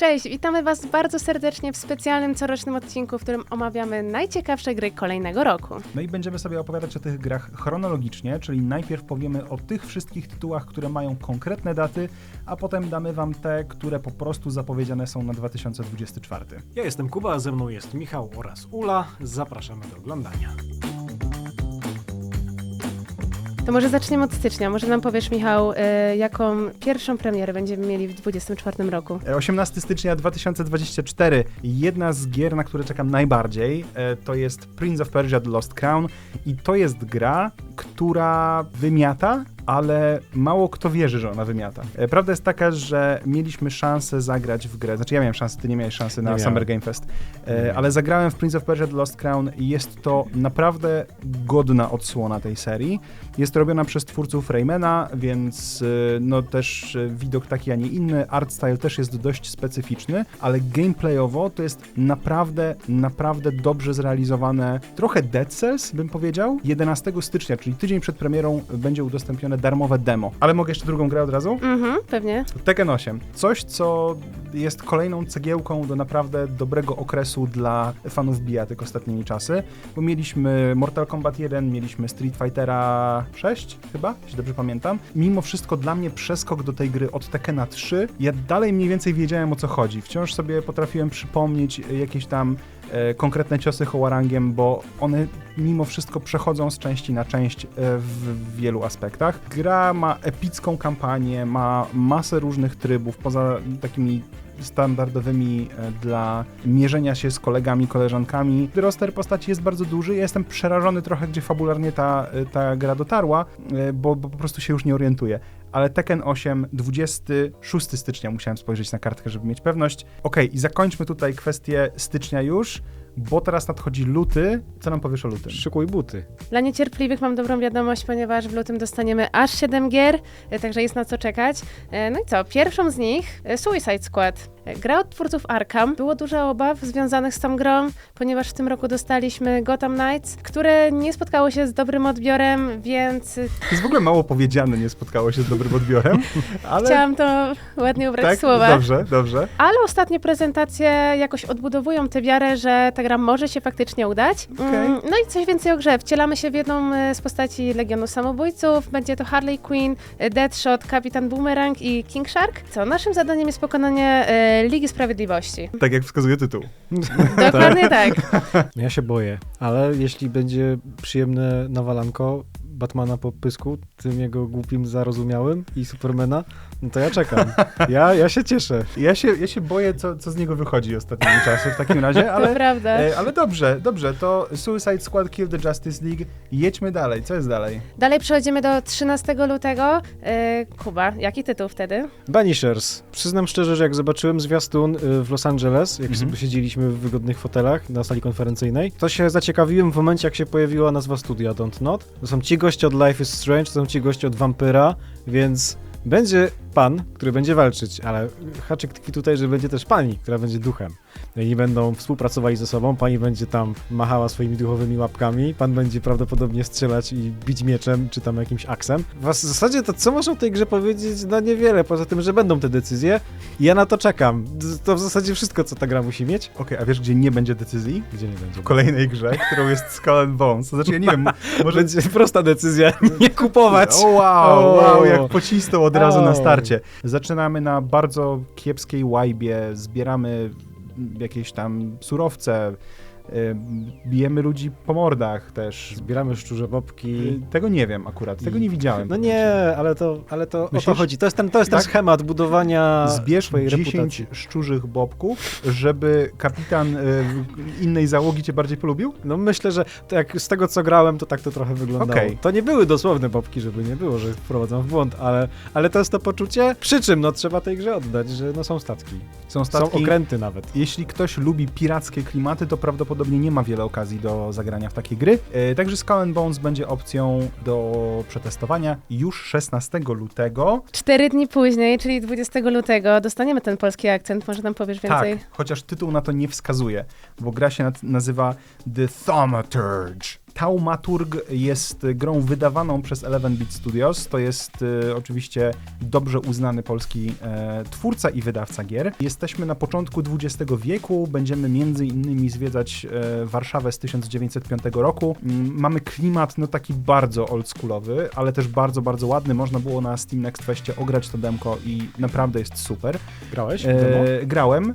Cześć, witamy Was bardzo serdecznie w specjalnym corocznym odcinku, w którym omawiamy najciekawsze gry kolejnego roku. No i będziemy sobie opowiadać o tych grach chronologicznie, czyli najpierw powiemy o tych wszystkich tytułach, które mają konkretne daty, a potem damy wam te, które po prostu zapowiedziane są na 2024. Ja jestem Kuba, a ze mną jest Michał oraz Ula. Zapraszamy do oglądania. To może zaczniemy od stycznia. Może nam powiesz, Michał, y, jaką pierwszą premierę będziemy mieli w 2024 roku? E, 18 stycznia 2024. Jedna z gier, na które czekam najbardziej, e, to jest Prince of Persia The Lost Crown i to jest gra, która wymiata, ale mało kto wierzy, że ona wymiata. E, Prawda jest taka, że mieliśmy szansę zagrać w grę, znaczy ja miałem szansę, ty nie miałeś szansy na Summer. Game Fest, e, ale zagrałem w Prince of Persia The Lost Crown i jest to naprawdę godna odsłona tej serii. Jest robiona przez twórców Raymana, więc y, no też widok taki, a nie inny. Art style też jest dość specyficzny, ale gameplayowo to jest naprawdę, naprawdę dobrze zrealizowane. Trochę Dead Cells, bym powiedział. 11 stycznia, czyli tydzień przed premierą, będzie udostępnione darmowe demo. Ale mogę jeszcze drugą grę od razu? Mhm, pewnie. Tekken 8. Coś, co jest kolejną cegiełką do naprawdę dobrego okresu dla fanów bijatyk ostatnimi czasy, bo mieliśmy Mortal Kombat 1, mieliśmy Street Fightera 6 chyba, jeśli dobrze pamiętam. Mimo wszystko dla mnie przeskok do tej gry od Tekkena 3, ja dalej mniej więcej wiedziałem o co chodzi. Wciąż sobie potrafiłem przypomnieć jakieś tam e, konkretne ciosy hołarangiem, bo one mimo wszystko przechodzą z części na część e, w wielu aspektach. Gra ma epicką kampanię, ma masę różnych trybów, poza takimi standardowymi e, dla mierzenia się z kolegami, koleżankami. Roster postaci jest bardzo duży. Ja jestem przerażony trochę, gdzie fabularnie ta, e, ta gra dotarła, e, bo, bo po prostu się już nie orientuję. Ale Tekken 8, 26 stycznia musiałem spojrzeć na kartkę, żeby mieć pewność. Okej, i zakończmy tutaj kwestię stycznia już, bo teraz nadchodzi luty. Co nam powiesz o lutym? Szykuj buty. Dla niecierpliwych mam dobrą wiadomość, ponieważ w lutym dostaniemy aż 7 gier, y, także jest na co czekać. Y, No i co? Pierwszą z nich y, Suicide Squad. Gra od twórców Arkham. Było dużo obaw związanych z tą grą, ponieważ w tym roku dostaliśmy Gotham Knights, które nie spotkało się z dobrym odbiorem, więc To jest w ogóle mało powiedziane, nie spotkało się z dobrym odbiorem, ale... chciałam to ładnie ubrać tak, słowa. dobrze, dobrze. Ale ostatnie prezentacje jakoś odbudowują tę wiarę, że ta gra może się faktycznie udać. Mm, No i coś więcej o grze. Wcielamy się w jedną e, z postaci Legionu Samobójców. Będzie to Harley Quinn, e, Deadshot, Kapitan Boomerang i King Shark. Co, naszym zadaniem jest pokonanie e, Ligi Sprawiedliwości. Tak jak wskazuje tytuł. Dokładnie tak. Ja się boję, ale jeśli będzie przyjemne nawalanko Batmana po pysku, tym jego głupim zarozumiałym i Supermana, no to ja czekam. Ja, ja się cieszę. Ja się, ja się boję, co, co z niego wychodzi ostatnimi czasy w takim razie, To ale... prawda. E, ale dobrze, dobrze, to Suicide Squad Kill the Justice League. Jedźmy dalej. Co jest dalej? Dalej przechodzimy do 13 lutego. E, Kuba, jaki tytuł wtedy? Banishers. Przyznam szczerze, że jak zobaczyłem zwiastun y, w Los Angeles, jak Mhm. sobie siedzieliśmy w wygodnych fotelach na sali konferencyjnej, to się zaciekawiłem w momencie, jak się pojawiła nazwa studia Don't Not. To są ci goście od Life is Strange, to są ci goście od Vampyra, więc będzie pan, który będzie walczyć, ale haczyk tkwi tutaj, że będzie też pani, która będzie duchem. I będą współpracowali ze sobą, pani będzie tam machała swoimi duchowymi łapkami, pan będzie prawdopodobnie strzelać i bić mieczem, czy tam jakimś aksem. W zasadzie to co można o tej grze powiedzieć? No niewiele, poza tym, że będą te decyzje i ja na to czekam. To w zasadzie wszystko, co ta gra musi mieć. Okej, a wiesz, gdzie nie będzie decyzji? Gdzie nie będzie? W kolejnej grze, którą jest Skull and Bones. To znaczy, ja nie wiem, może... Będzie prosta decyzja, nie kupować. O wow, O. wow, jak pocisnął od razu na O. Zaczynamy na bardzo kiepskiej łajbie, zbieramy jakieś tam surowce, bijemy ludzi po mordach też. Zbieramy szczurze popki. Y, Tego nie wiem akurat, tego nie widziałem. No nie, ale to, ale to o to Myślisz? chodzi. To jest ten, to jest ten Tak? schemat budowania Zbierz swojej 10 reputacji. szczurzych bobków, żeby kapitan y, innej załogi cię bardziej polubił? No myślę, że tak z tego co grałem, to tak to trochę wyglądało. Okej. To nie były dosłowne popki, żeby nie było, że wprowadzam w błąd, ale, ale to jest to poczucie, przy czym no trzeba tej grze oddać, że no są statki. Są Są statki. okręty nawet. Jeśli ktoś lubi pirackie klimaty, to prawdopodobnie nie ma wiele okazji do zagrania w takie gry. E, Także Skull and Bones będzie opcją do przetestowania już 16 lutego. Cztery dni później, czyli 20 lutego, dostaniemy ten polski akcent. Może nam powiesz więcej? Tak, chociaż tytuł na to nie wskazuje, bo gra się nazywa The Thaumaturge. Taumaturg jest grą wydawaną przez Eleven Beat Studios. To jest y, oczywiście dobrze uznany polski e, twórca i wydawca gier. Jesteśmy na początku XX wieku, będziemy między innymi zwiedzać e, Warszawę z 1905 roku. Mm, Mamy klimat no taki bardzo oldschoolowy, ale też bardzo, bardzo ładny. Można było na Steam Next Festie ograć to demko i naprawdę jest super. Grałeś? E, grałem,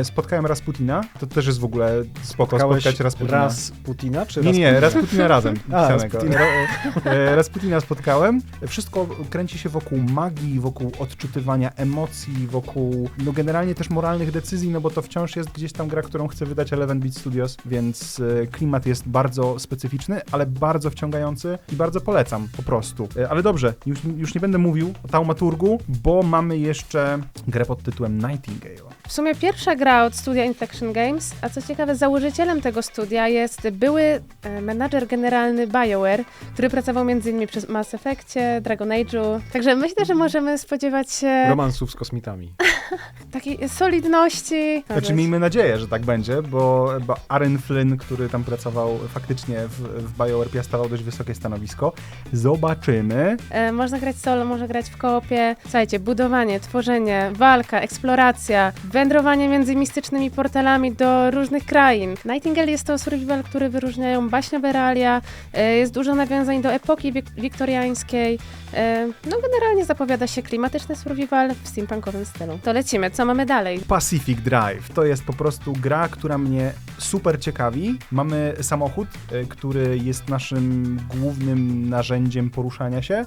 e, spotkałem Rasputina, to też jest w ogóle spoko Spotkałeś spotkać Rasputina. raz Putina, czy Nie, raz nie, Rasputina razem. A. Rasputina. Ra- e, Rasputina spotkałem. Wszystko kręci się wokół magii, wokół odczytywania emocji, wokół no generalnie też moralnych decyzji, no bo to wciąż jest gdzieś tam gra, którą chce wydać Eleven Beat Studios, więc e, klimat jest bardzo specyficzny, ale bardzo wciągający i bardzo polecam po prostu. E, Ale dobrze, już, już nie będę mówił o Taumaturgu, bo mamy jeszcze grę pod tytułem Nightingale. W sumie pierwsza gra od studia Inflection Games, a co ciekawe, założycielem tego studia jest były e, menadżer generalny BioWare, który pracował m.in. przy Mass Effectie, Dragon Age'u. Także myślę, że możemy spodziewać się Romansów z kosmitami. takiej solidności. Znaczy miejmy nadzieję, że tak będzie, bo, bo Aaron Flynn, który tam pracował faktycznie w, w BioWare, piastował dość wysokie stanowisko. Zobaczymy. E, Można grać solo, można grać w koopie. Słuchajcie, budowanie, tworzenie, walka, eksploracja, wędrowanie między mistycznymi portalami do różnych krain. Nightingale jest to survival, który wyróżniają baśniowe realia, e, jest dużo nawiązań do epoki wik- wiktoriańskiej. E, No generalnie zapowiada się klimatyczny survival w steampunkowym stylu. To lecimy, co mamy dalej? Pacific Drive to jest po prostu gra, która mnie super ciekawi. Mamy samochód, e, który jest naszym głównym narzędziem poruszania się.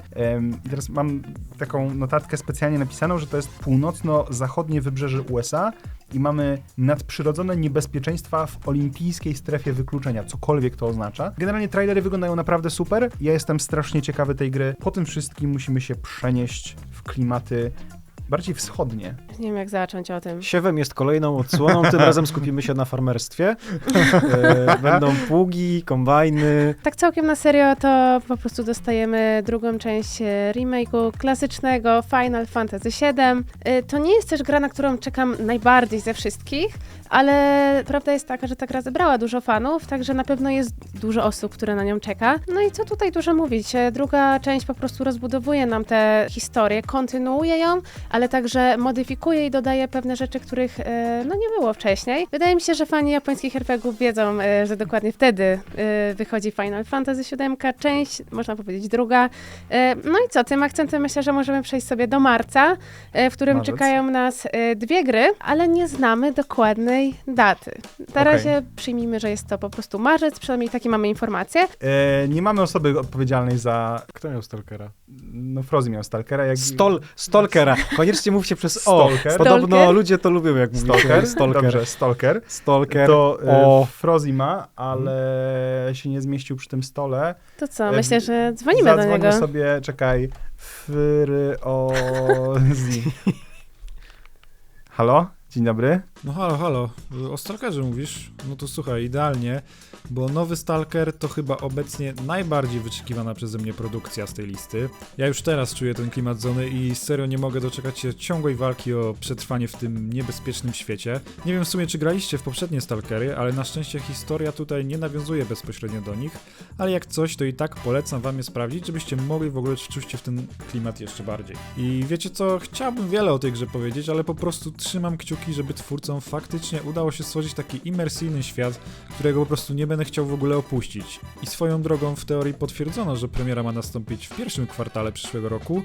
I teraz mam taką notatkę specjalnie napisaną, że to jest północno-zachodnie wybrzeże USA i mamy nadprzyrodzone niebezpieczeństwa w olimpijskiej strefie wykluczenia, cokolwiek to oznacza. Generalnie trailery wyglądają naprawdę super. Ja jestem strasznie ciekawy tej gry. Po tym wszystkim musimy się przenieść w klimaty bardziej wschodnie. Nie wiem, jak zacząć o tym. Siewem jest kolejną odsłoną, tym razem skupimy się na farmerstwie. E, będą pługi, kombajny. Tak całkiem na serio, to po prostu dostajemy drugą część e, remake'u klasycznego Final Fantasy VII. E, To nie jest też gra, na którą czekam najbardziej ze wszystkich, ale prawda jest taka, że ta gra zebrała dużo fanów, także na pewno jest dużo osób, które na nią czeka. No i co tutaj dużo mówić? Druga część po prostu rozbudowuje nam tę historię, kontynuuje ją, ale także modyfikuje i dodaje pewne rzeczy, których e, no nie było wcześniej. Wydaje mi się, że fani japońskich RPGów wiedzą, e, że dokładnie wtedy e, wychodzi Final Fantasy VII, część, można powiedzieć druga. E, No i co, tym akcentem myślę, że możemy przejść sobie do marca, e, w którym Marzec. czekają nas e, dwie gry, ale nie znamy dokładnej daty. Na razie przyjmijmy, że jest to po prostu marzec, przynajmniej takie mamy informacje. E, nie mamy osoby odpowiedzialnej za. Kto miał Stalkera? No, Frozy miał Stalkera. Jak... Stol, Stalkera. Koniecznie mówcie przez O. Stalker. Podobno Stalker? ludzie to lubią, jak mówicie. Stalker? Stalker. Dobrze, Stalker. Stalker. To e, O. Frozy ma, ale się nie zmieścił przy tym stole. To co, E, myślę, że dzwonimy do Zadzwonię niego. sobie, czekaj. Frozy. Halo? Dzień dobry. No halo, halo, o Stalkerze mówisz? No to słuchaj, idealnie, bo nowy Stalker to chyba obecnie najbardziej wyczekiwana przeze mnie produkcja z tej listy. Ja już teraz czuję ten klimat zony i serio nie mogę doczekać się ciągłej walki o przetrwanie w tym niebezpiecznym świecie. Nie wiem w sumie czy graliście w poprzednie Stalkery, ale na szczęście historia tutaj nie nawiązuje bezpośrednio do nich, ale jak coś to i tak polecam wam je sprawdzić, żebyście mogli w ogóle wczuć się w ten klimat jeszcze bardziej. I wiecie co, chciałbym wiele o tej grze powiedzieć, ale po prostu trzymam kciuki, żeby twórcom faktycznie udało się stworzyć taki imersyjny świat, którego po prostu nie będę chciał w ogóle opuścić. I swoją drogą w teorii potwierdzono, że premiera ma nastąpić w pierwszym kwartale przyszłego roku,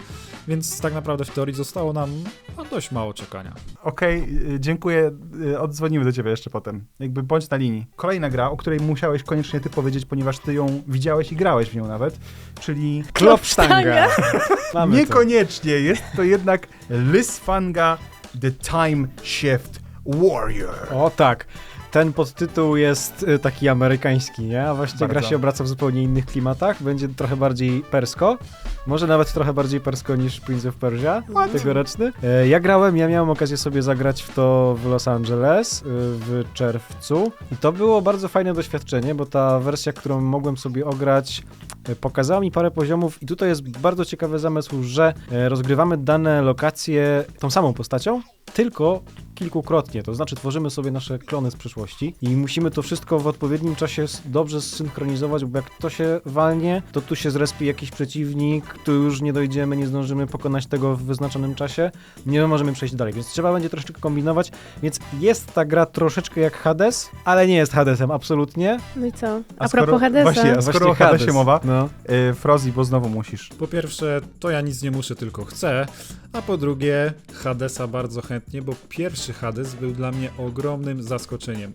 więc tak naprawdę w teorii zostało nam no, dość mało czekania. Okej, y, dziękuję. y, Oddzwonimy do ciebie jeszcze potem. Jakby bądź na linii. Kolejna gra, o której musiałeś koniecznie ty powiedzieć, ponieważ ty ją widziałeś i grałeś w nią nawet, czyli to. niekoniecznie. Jest to jednak Lysfanga The Time Shift Warrior. O tak. Ten podtytuł jest y, taki amerykański, nie? A właściwie gra Bardzo. się obraca w zupełnie innych klimatach. Będzie trochę bardziej persko. Może nawet trochę bardziej persko niż Prince of Persia tegoroczny. E, Ja grałem, ja miałem okazję sobie zagrać w to w Los Angeles y, w czerwcu i to było bardzo fajne doświadczenie, bo ta wersja, którą mogłem sobie ograć e, pokazała mi parę poziomów i tutaj jest bardzo ciekawy zamysł, że e, rozgrywamy dane lokacje tą samą postacią, tylko kilkukrotnie, to znaczy tworzymy sobie nasze klony z przyszłości i musimy to wszystko w odpowiednim czasie dobrze zsynchronizować, bo jak to się walnie, to tu się zrespi jakiś przeciwnik, tu już nie dojdziemy, nie zdążymy pokonać tego w wyznaczonym czasie, nie możemy przejść dalej, więc trzeba będzie troszeczkę kombinować, więc jest ta gra troszeczkę jak Hades, ale nie jest Hadesem, absolutnie. No i co? A, A skoro- propos Hadesa. właśnie, a skoro o Hadesie mowa, No. y, Frozi, bo znowu musisz. Po pierwsze, to ja nic nie muszę, tylko chcę. A po drugie, Hadesa bardzo chętnie, bo pierwszy Hades był dla mnie ogromnym zaskoczeniem.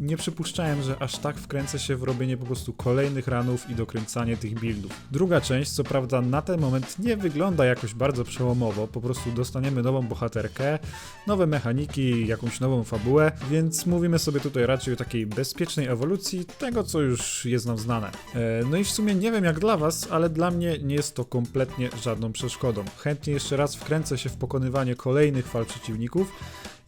Nie przypuszczałem, że aż tak wkręcę się w robienie po prostu kolejnych ranów i dokręcanie tych buildów. Druga część, co prawda, na ten moment nie wygląda jakoś bardzo przełomowo, po prostu dostaniemy nową bohaterkę, nowe mechaniki, jakąś nową fabułę, więc mówimy sobie tutaj raczej o takiej bezpiecznej ewolucji tego, co już jest nam znane. E, No i w sumie nie wiem jak dla was, ale dla mnie nie jest to kompletnie żadną przeszkodą. Chętnie jeszcze raz wkręcę się w pokonywanie kolejnych fal przeciwników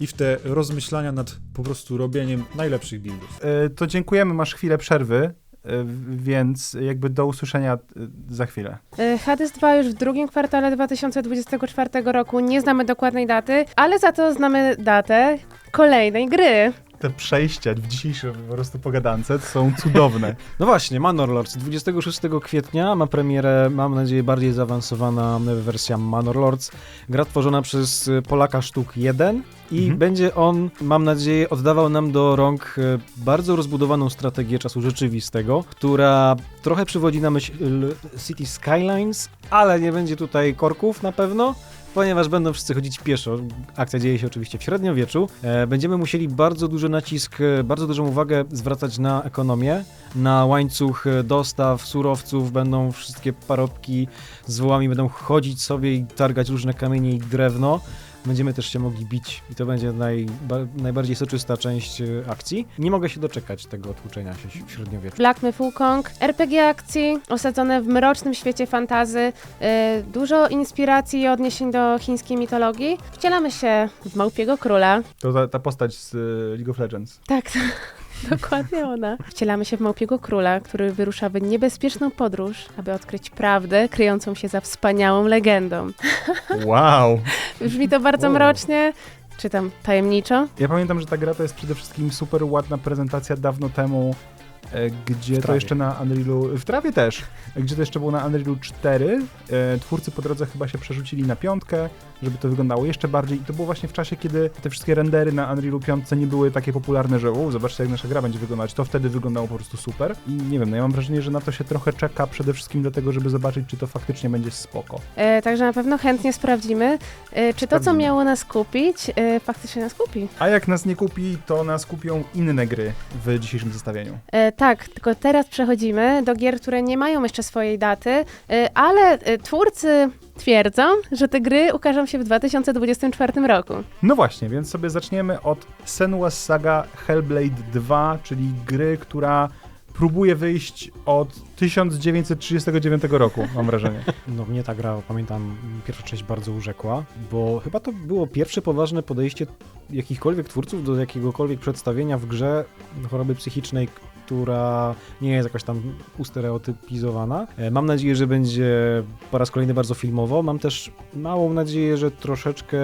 i w te rozmyślania nad po prostu robieniem najlepszych buildów. Y, To dziękujemy, masz chwilę przerwy, y, więc jakby do usłyszenia y, za chwilę. Hades 2 już w drugim kwartale 2024 roku. Nie znamy dokładnej daty, ale za to znamy datę kolejnej gry. Te przejścia w dzisiejszej po prostu pogadance są cudowne. No właśnie, Manor Lords. 26 kwietnia ma premierę, mam nadzieję, bardziej zaawansowana wersja Manor Lords. Gra tworzona przez y, Polaka Sztuk 1 i Mhm. będzie on, mam nadzieję, oddawał nam do rąk y, bardzo rozbudowaną strategię czasu rzeczywistego, która trochę przywodzi na myśl City Skylines, ale nie będzie tutaj korków na pewno. Ponieważ będą wszyscy chodzić pieszo, akcja dzieje się oczywiście w średniowieczu, e, będziemy musieli bardzo duży nacisk, e, bardzo dużą uwagę zwracać na ekonomię, na łańcuch dostaw surowców, będą wszystkie parobki z wołami, będą chodzić sobie i targać różne kamienie i drewno. Będziemy też się mogli bić i to będzie najba- najbardziej soczysta część e, akcji. Nie mogę się doczekać tego tłuczenia się w średniowieczu. Black Myth Wukong, RPG akcji osadzone w mrocznym świecie fantazy, y, dużo inspiracji i odniesień do chińskiej mitologii. Wcielamy się w Małpiego Króla. To ta, ta postać z y, League of Legends. Tak, dokładnie ona. Wcielamy się w Małpiego Króla, który wyrusza w niebezpieczną podróż, aby odkryć prawdę kryjącą się za wspaniałą legendą. Wow! Brzmi to bardzo Wow. mrocznie, czy tam tajemniczo. Ja pamiętam, że ta gra to jest przede wszystkim super ładna prezentacja dawno temu, gdzie W to jeszcze na Unrealu, w trawie też, gdzie to jeszcze było na Unrealu 4. E, twórcy po drodze chyba się przerzucili na piątkę, żeby to wyglądało jeszcze bardziej i to było właśnie w czasie, kiedy te wszystkie rendery na Unrealu 5 nie były takie popularne, że u, zobaczcie jak nasza gra będzie wyglądać. To wtedy wyglądało po prostu super i nie wiem, no ja mam wrażenie, że na to się trochę czeka przede wszystkim dlatego, żeby zobaczyć, czy to faktycznie będzie spoko. E, także na pewno chętnie sprawdzimy, e, czy to, co miało nas kupić, e, faktycznie nas kupi. A jak nas nie kupi, to nas kupią inne gry w dzisiejszym zestawieniu. Tak, tylko teraz przechodzimy do gier, które nie mają jeszcze swojej daty, e, ale e, twórcy twierdzą, że te gry ukażą się w 2024 roku. No właśnie, więc sobie zaczniemy od Senua's Saga Hellblade 2, czyli gry, która próbuje wyjść od 1939 roku, mam wrażenie. No mnie ta gra, pamiętam, pierwsza część bardzo urzekła, bo chyba to było pierwsze poważne podejście jakichkolwiek twórców do jakiegokolwiek przedstawienia w grze choroby psychicznej, która nie jest jakoś tam ustereotypizowana. E, Mam nadzieję, że będzie po raz kolejny bardzo filmowo. Mam też małą nadzieję, że troszeczkę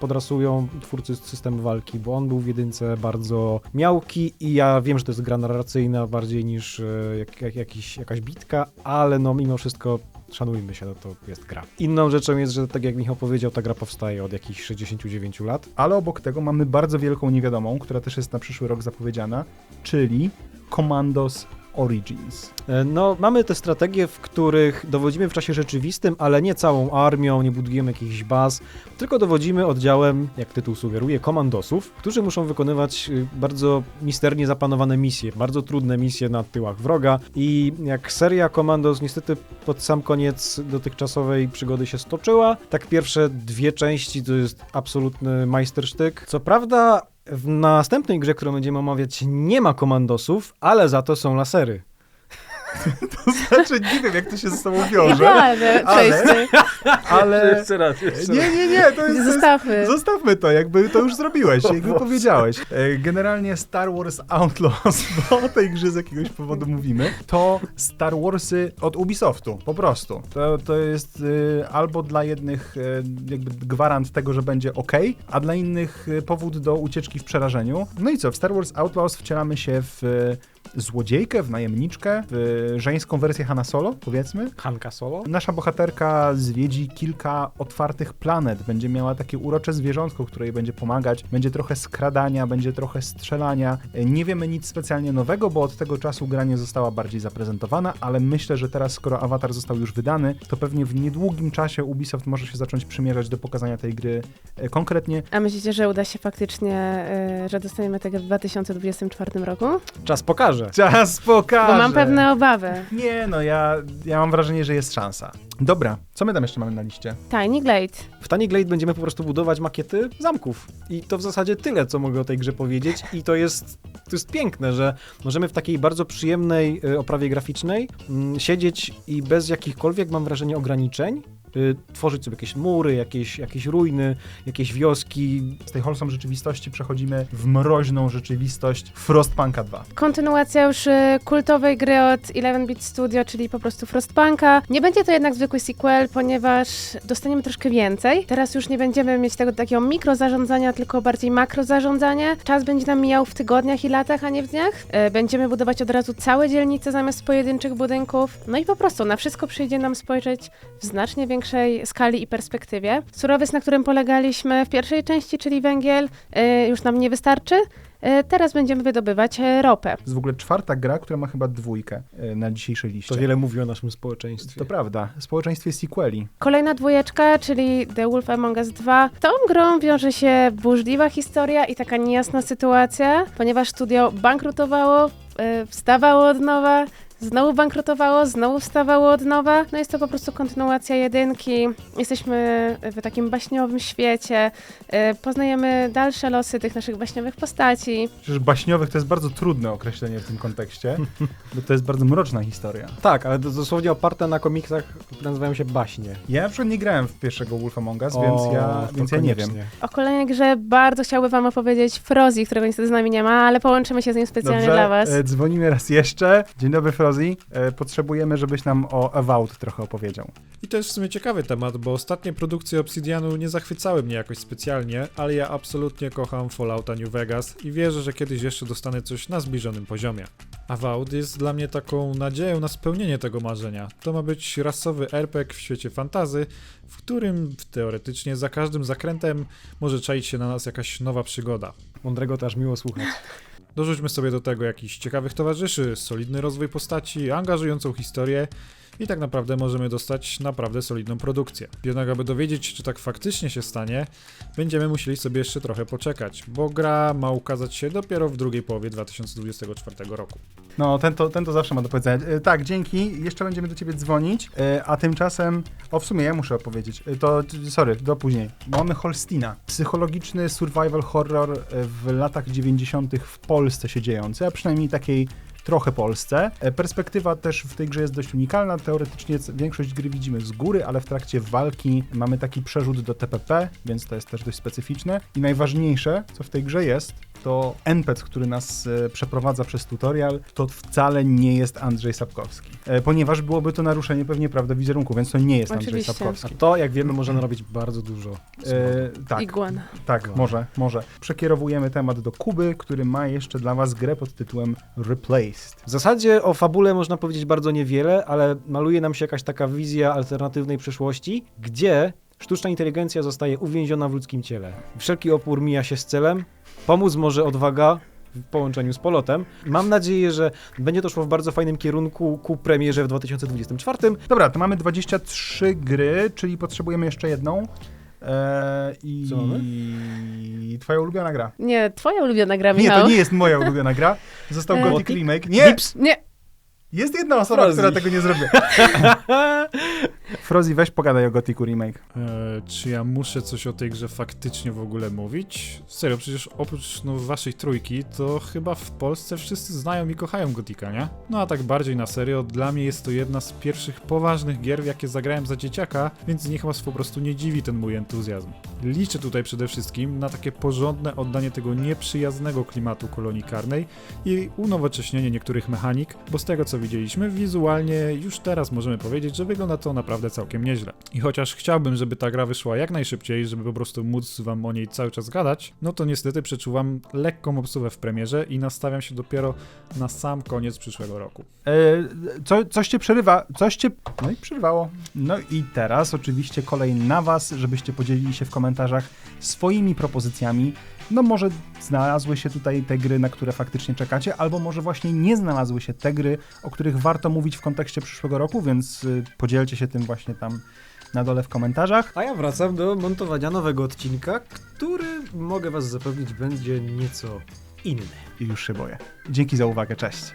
podrasują twórcy systemu walki, bo on był w jedynce bardzo miałki i ja wiem, że to jest gra narracyjna bardziej niż e, jak, jak, jakiś, jakaś bitka, ale no mimo wszystko szanujmy się, no to jest gra. Inną rzeczą jest, że tak jak Michał powiedział, ta gra powstaje od jakichś 69 lat. Ale obok tego mamy bardzo wielką niewiadomą, która też jest na przyszły rok zapowiedziana, czyli Commandos Origins. E, No, mamy te strategie, w których dowodzimy w czasie rzeczywistym, ale nie całą armią, nie budujemy jakichś baz, tylko dowodzimy oddziałem, jak tytuł sugeruje, komandosów, którzy muszą wykonywać y, bardzo misternie zaplanowane misje, bardzo trudne misje na tyłach wroga i jak seria Komandos niestety pod sam koniec dotychczasowej przygody się stoczyła, tak pierwsze dwie części to jest absolutny majstersztyk. Co prawda w następnej grze, którą będziemy omawiać, nie ma komandosów, ale za to są lasery. To znaczy, nie wiem, jak to się ze sobą wiąże, ale- przejście. ale... Jeszcze raz, jeszcze Nie, nie, nie, to jest... To jest Zostawmy. Zostawmy to, jakby to już zrobiłeś, jakby powiedziałeś. E, Generalnie Star Wars Outlaws, bo o tej grze z jakiegoś powodu mówimy, to Star Warsy od Ubisoftu, po prostu. To, to jest e, albo dla jednych e, jakby gwarant tego, że będzie ok, a dla innych e, powód do ucieczki w przerażeniu. No i co, w Star Wars Outlaws wcielamy się w złodziejkę, w najemniczkę, w żeńską wersję Hanna Solo, powiedzmy. Hanka Solo. Nasza bohaterka zwiedzi kilka otwartych planet. Będzie miała takie urocze zwierzątko, które jej będzie pomagać. Będzie trochę skradania, będzie trochę strzelania. Nie wiemy nic specjalnie nowego, bo od tego czasu gra nie została bardziej zaprezentowana, ale myślę, że teraz, skoro Avatar został już wydany, to pewnie w niedługim czasie Ubisoft może się zacząć przymierzać do pokazania tej gry e, konkretnie. A myślicie, że uda się faktycznie, y, że dostaniemy tego w 2024 roku? Czas pokaże. Czas pokaże! Bo mam pewne obawy. Nie, no ja, ja mam wrażenie, że jest szansa. Dobra, co my tam jeszcze mamy na liście? Tiny Glade. W Tiny Glade będziemy po prostu budować makiety zamków. I to w zasadzie tyle, co mogę o tej grze powiedzieć. I to jest, to jest piękne, że możemy w takiej bardzo przyjemnej y, oprawie graficznej mm, siedzieć i bez jakichkolwiek, mam wrażenie, ograniczeń y, tworzyć sobie jakieś mury, jakieś, jakieś ruiny, jakieś wioski. Z tej wholesome rzeczywistości przechodzimy w mroźną rzeczywistość Frostpunka 2. Kontynuacja już y, kultowej gry od 11-bit Studio, czyli po prostu Frostpunka. Nie będzie to jednak zwykły sequel, ponieważ dostaniemy troszkę więcej. Teraz już nie będziemy mieć tego takiego mikrozarządzania, tylko bardziej makrozarządzanie. Czas będzie nam mijał w tygodniach i latach, a nie w dniach. E, Będziemy budować od razu całe dzielnice zamiast pojedynczych budynków. No i po prostu na wszystko przyjdzie nam spojrzeć w znacznie większej skali i perspektywie. Surowiec, na którym polegaliśmy w pierwszej części, czyli węgiel, e, już nam nie wystarczy. E, Teraz będziemy wydobywać e, ropę. To jest w ogóle czwarta gra, która ma chyba dwójkę na dzisiejszej liście. To wiele mówi o naszym społeczeństwie. To prawda. Społeczeństwie sequeli. Kolejna dwójeczka, czyli The Wolf Among Us 2. Tą grą wiąże się burzliwa historia i taka niejasna sytuacja, ponieważ studio bankrutowało, wstawało od nowa, znowu bankrutowało, znowu wstawało od nowa. No jest to po prostu kontynuacja jedynki. Jesteśmy w takim baśniowym świecie, e, poznajemy dalsze losy tych naszych baśniowych postaci. Przecież baśniowych to jest bardzo trudne określenie w tym kontekście, bo to jest bardzo mroczna historia. Tak, ale to dosłownie oparte na komiksach, które nazywają się baśnie. Ja na przykład nie grałem w pierwszego Wolf Among Us, O, więc ja, więc ja nie wiem. O kolejnej grze bardzo chciałby wam opowiedzieć Frozi, którego niestety z nami nie ma, ale połączymy się z nim specjalnie Dobrze, dla was. e, dzwonimy raz jeszcze. Dzień dobry, Frozi. E, potrzebujemy, żebyś nam o Avowed trochę opowiedział. I to jest w sumie ciekawy temat, bo ostatnie produkcje Obsidianu nie zachwycały mnie jakoś specjalnie, ale ja absolutnie kocham Fallouta New Vegas i wierzę, że kiedyś jeszcze dostanę coś na zbliżonym poziomie. Avowed jest dla mnie taką nadzieją na spełnienie tego marzenia. To ma być rasowy RPG w świecie fantazy, w którym teoretycznie za każdym zakrętem może czaić się na nas jakaś nowa przygoda. Mądrego też miło słuchać. Dorzućmy sobie do tego jakichś ciekawych towarzyszy, solidny rozwój postaci, angażującą historię i tak naprawdę możemy dostać naprawdę solidną produkcję. Jednak aby dowiedzieć się, czy tak faktycznie się stanie, będziemy musieli sobie jeszcze trochę poczekać, bo gra ma ukazać się dopiero w drugiej połowie 2024 roku. No, ten to, ten to zawsze ma do powiedzenia. E, tak, dzięki. Jeszcze będziemy do ciebie dzwonić, e, a tymczasem... O, w sumie ja muszę opowiedzieć. E, to, sorry, do później. Mamy Holstina. Psychologiczny survival horror e, w latach 90. w Polsce się dziejący, a przynajmniej takiej trochę Polsce. E, Perspektywa też w tej grze jest dość unikalna. Teoretycznie większość gry widzimy z góry, ale w trakcie walki mamy taki przerzut do TPP, więc to jest też dość specyficzne. I najważniejsze, co w tej grze jest, to NPC, który nas e, przeprowadza przez tutorial, to wcale nie jest Andrzej Sapkowski. E, ponieważ byłoby to naruszenie pewnie prawdy wizerunku, więc to nie jest Andrzej Oczywiście. A Sapkowski. to, jak wiemy, może narobić bardzo dużo. E, tak, Iguana. tak, może, może. Przekierowujemy temat do Kuby, który ma jeszcze dla was grę pod tytułem W zasadzie o fabule można powiedzieć bardzo niewiele, ale maluje nam się jakaś taka wizja alternatywnej przyszłości, gdzie sztuczna inteligencja zostaje uwięziona w ludzkim ciele. Wszelki opór mija się z celem, pomóc może odwaga w połączeniu z polotem. Mam nadzieję, że będzie to szło w bardzo fajnym kierunku ku premierze w 2024. Dobra, to mamy 23 gry, czyli potrzebujemy jeszcze jedną. E, I Co mamy? twoja ulubiona gra. Nie, twoja ulubiona gra, Nie, Michał. to nie jest moja ulubiona gra. Został E, Gothic? Remake. Nie! Nie, Jest jedna osoba, która tego nie zrobiła. Frozi, weź pogadaj o Gothicu Remake. E, czy ja muszę coś o tej grze faktycznie w ogóle mówić? Serio, przecież oprócz no, waszej trójki, to chyba w Polsce wszyscy znają i kochają Gotika, nie? No a tak bardziej na serio, dla mnie jest to jedna z pierwszych poważnych gier, w jakie zagrałem za dzieciaka, więc niech was po prostu nie dziwi ten mój entuzjazm. Liczę tutaj przede wszystkim na takie porządne oddanie tego nieprzyjaznego klimatu kolonii karnej i unowocześnienie niektórych mechanik, bo z tego co widzieliśmy, wizualnie już teraz możemy powiedzieć, że wygląda to naprawdę całkiem nieźle. I chociaż chciałbym, żeby ta gra wyszła jak najszybciej, żeby po prostu móc wam o niej cały czas gadać, no to niestety przeczuwam lekką obsuwę w premierze i nastawiam się dopiero na sam koniec przyszłego roku. E, co, coś cię przerywa, coś cię... No i przerwało. No i teraz oczywiście kolej na was, żebyście podzielili się w komentarzach swoimi propozycjami. No może znalazły się tutaj te gry, na które faktycznie czekacie, albo może właśnie nie znalazły się te gry, o których warto mówić w kontekście przyszłego roku, więc y, podzielcie się tym właśnie tam na dole w komentarzach. A ja wracam do montowania nowego odcinka, który mogę was zapewnić będzie nieco inny. I już się boję. Dzięki za uwagę, cześć.